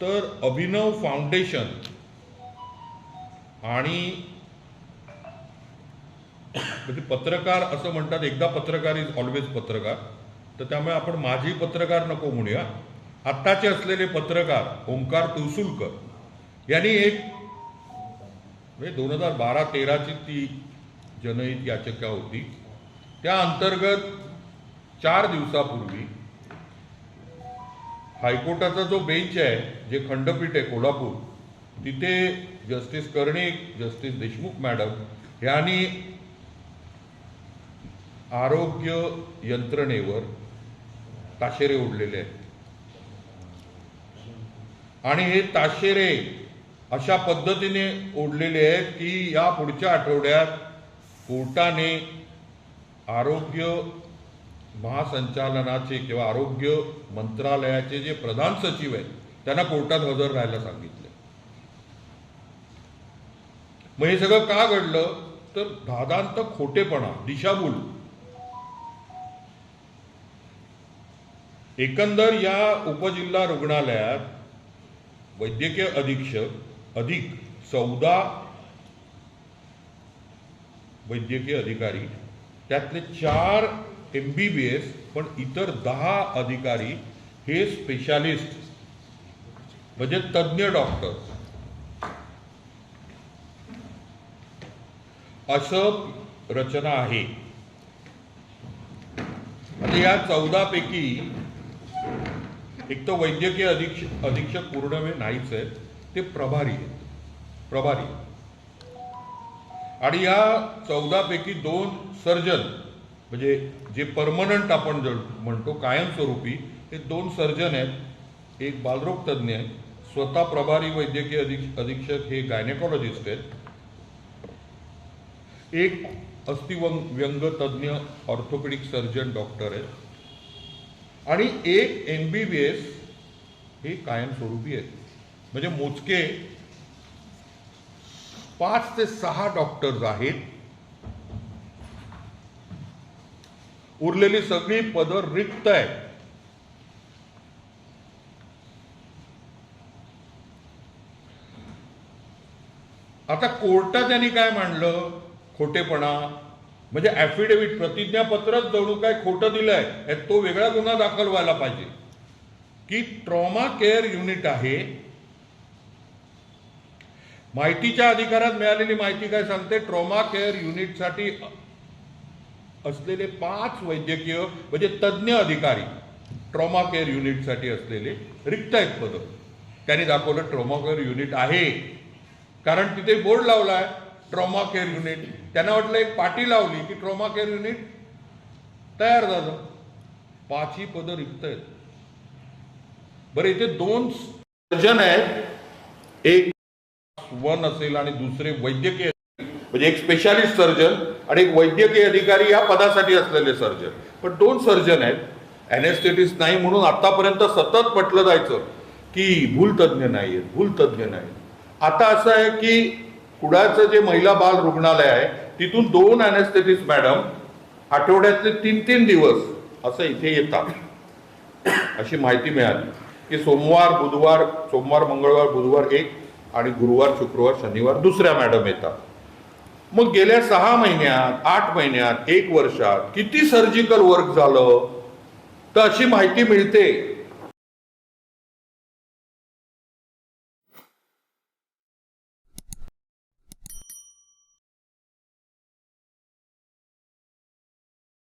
तर अभिनव फाउंडेशन आणि म्हणजे पत्रकार असं म्हणतात एकदा पत्रकार इज ऑलवेज पत्रकार. तर त्यामुळे आपण माझी पत्रकार नको म्हणूया. आत्ताचे असलेले पत्रकार ओंकार तुळसुलकर. यांनी एक म्हणजे दोन हजार बारा तेराची ती जनहित याचिका होती. त्या अंतर्गत चार दिवसापूर्वी हायकोर्टाचा जो बेंच आहे जे खंडपीठ आहे कोल्हापूर तिथे justice Karnik justice Deshmukh madam यांनी आरोग्य यंत्रणेवर ताशेरे ओढलेले आहेत. आणि हे ताशेरे अशा पद्धतीने ओढलेले आहेत की या पुढच्या आठवड्यात कोर्टाने आरोग्य महासंचालनाचे किंवा आरोग्य मंत्रालयाचे जे प्रधान सचिव आहेत त्यांना कोर्टात हजर राहायला सांगितले. मग हे सगळं का घडलं? तर धादांत खोटेपणा दिशाभूल. एकंदर या उपजिल्हा रुग्णालयात वैद्यकीय अधीक्षक अधिक चौदा वैद्यकीय अधिकारी त्यातले चार एम बी बी एस पण इतर दहा अधिकारी हे स्पेशालिस्ट म्हणजे तज्ज्ञ डॉक्टर असं रचना आहे. आता या चौदा पैकी एक तर वैद्यकीय अधीक्षक अधीक्षक पूर्णवेळ नाहीच आहेत ते प्रभारी आहेत. प्रभारी. आणि या चौदापैकी दोन सर्जन म्हणजे जे परमनंट आपण जर म्हणतो कायमस्वरूपी हे दोन सर्जन आहेत एक बालरोग तज्ज्ञ आहेत स्वतः प्रभारी वैद्यकीय अधिक अधीक्षक हे गायनेकॉलॉजिस्ट आहेत. एक अस्थिवंग व्यंग तज्ज्ञ ऑर्थोपेडिक सर्जन डॉक्टर आहेत. आणि एक एम बी बी एस हे कायमस्वरूपी आहेत. म्हणजे मोजके पाच ते सहा डॉक्टर्स आहेत. उरलेली सगळी पदं रिक्त आहेत. आता कोर्टात त्यांनी काय मांडलं? खोटेपणा. म्हणजे ऍफिडेव्हिट प्रतिज्ञापत्रच जणू काय खोटं दिलंय तो वेगळा गुन्हा दाखल व्हायला पाहिजे. की ट्रॉमा केअर युनिट आहे. माहितीच्या अधिकारात मिळालेली माहिती काय सांगते? ट्रॉमा केअर युनिटसाठी असलेले पाच वैद्यकीय म्हणजे तज्ज्ञ अधिकारी ट्रॉमा केअर युनिटसाठी असलेले रिक्त आहेत पदं. त्यांनी दाखवलं ट्रॉमा केअर युनिट आहे. कारण तिथे बोर्ड लावलाय ट्रॉमा केअर युनिट त्यांना वाटलं एक पाटी लावली की ट्रॉमा केअर युनिट तयार झालं. पाचही पदं रिक्त आहेत. बरं इथे दोन सर्जन आहेत. एक वन असेल आणि दुसरे वैद्यकीय म्हणजे एक स्पेशालिस्ट सर्जन आणि एक वैद्यकीय अधिकारी या पदासाठी असलेले सर्जन पण दोन सर्जन आहेत. ॲनेस्थेटिस्ट नाही म्हणून आतापर्यंत सतत म्हटलं जायचं की भूल तज्ज्ञ नाही आहेत भूल तज्ज्ञ आता असं आहे की कुडाचं जे महिला बाल रुग्णालय आहे तिथून दोन अनेस्थेटिस्ट मॅडम आठवड्यातले तीन तीन दिवस असं इथे येतात. अशी माहिती मिळाली. की सोमवार बुधवार सोमवार मंगळवार बुधवार एक आणि गुरुवार शुक्रवार शनिवार दुसऱ्या मॅडम येतात. मग गेल्या सहा महिन्यात आठ महिन्यात एक वर्षात किती सर्जिकल वर्क झालं? तर अशी माहिती मिळते.